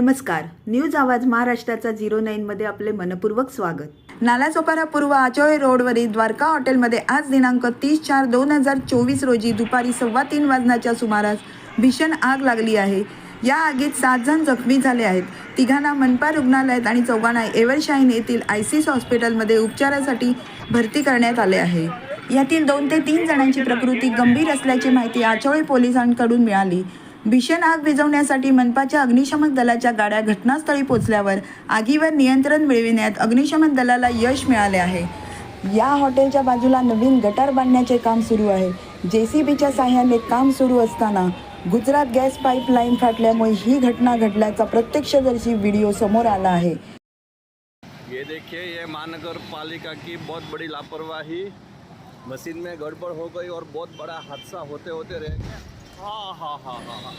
नमस्कार. न्यूज आवाज महाराष्ट्राचा झिरो नाईनमध्ये आपले मनपूर्वक स्वागत. नालासोपारा पूर्व आचोळे रोडवरील द्वारका हॉटेलमध्ये आज दिनांक तीस चार दोन हजार चोवीस रोजी दुपारी सव्वा तीन वाजण्याच्या सुमारास भीषण आग लागली आहे. या आगीत सात जण जखमी झाले आहेत. तिघांना मनपा रुग्णालयात आणि चौघांना एव्हरशाईन येथील आय सीस हॉस्पिटलमध्ये उपचारासाठी भरती करण्यात आले आहे. यातील दोन ते तीन जणांची प्रकृती गंभीर असल्याची माहिती आचोळे पोलिसांकडून मिळाली. भीषण आग विझवण्यासाठी मनपाच्या अग्निशमन दलाच्या गाड्या घटनास्थळी पोहोचल्यावर आगीवर नियंत्रण मिळविण्यात अग्निशमन दलाला यश मिळाले आहे. या हॉटेलच्या बाजूला नवीन गटार बांधण्याचे काम सुरू आहे. जे सी बीच्या साह्याने काम सुरू असताना गुजरात गॅस पाईपलाईन फाटल्यामुळे ही घटना घडल्याचा प्रत्यक्षदर्शी व्हिडिओ समोर आला आहे. ये देखिए ये महानगर पालिका की बहुत बड़ी लापरवाही। मशीन में गड़बड़ हो गई और बहुत बड़ा हादसा होते होते रह गया।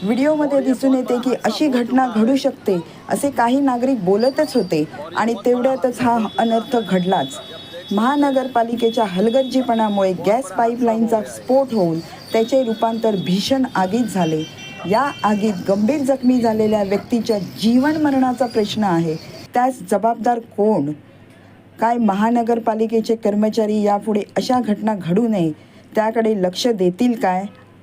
व्हिडिओमध्ये दिसून येते की अशी घटना घडू शकते असे काही नागरिक बोलतच होते आणि तेवढ्यातच हा अनर्थ घडलाच. महानगरपालिकेच्या हलगर्जीपणामुळे गॅस पाईपलाईनचा स्फोट होऊन त्याचे रूपांतर भीषण आगीत झाले. या आगीत गंभीर जखमी झालेल्या व्यक्तीच्या जीवन मरणाचा प्रश्न आहे. त्यास जबाबदार कोण? काय महानगरपालिकेचे कर्मचारी यापुढे अशा घटना घडू नये त्याकडे लक्ष देतील काय?